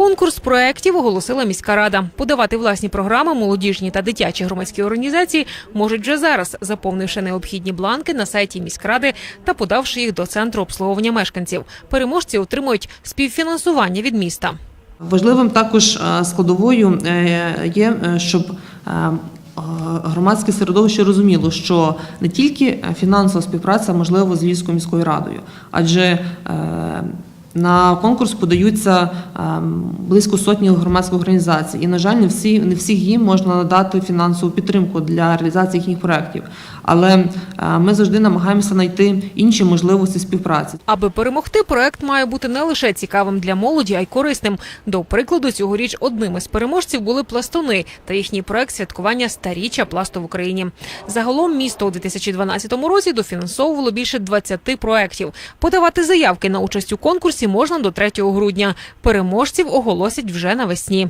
Конкурс проєктів оголосила міська рада. Подавати власні програми молодіжні та дитячі громадські організації можуть вже зараз, заповнивши необхідні бланки на сайті міськради та подавши їх до центру обслуговування мешканців. Переможці отримують співфінансування від міста. Важливим також е, складовою е, є, е, щоб громадське середовище розуміло, що не тільки фінансова співпраця можлива з Львівською міською радою, адже на конкурс подаються е, близько сотні громадських організацій, і на жаль, не всі не всіх їм можна надати фінансову підтримку для реалізації їхніх проєктів. Але е, ми завжди намагаємося знайти інші можливості співпраці. Аби перемогти, проект має бути не лише цікавим для молоді, а й корисним. До прикладу, цьогоріч одним із переможців були пластуни та їхній проект святкування старіччя пласту в Україні. Загалом місто у 2012 році дофінансовувало більше 20 проєктів. Подавати заявки на участь у конкурсі можна до 3 грудня. Переможців оголосять вже навесні.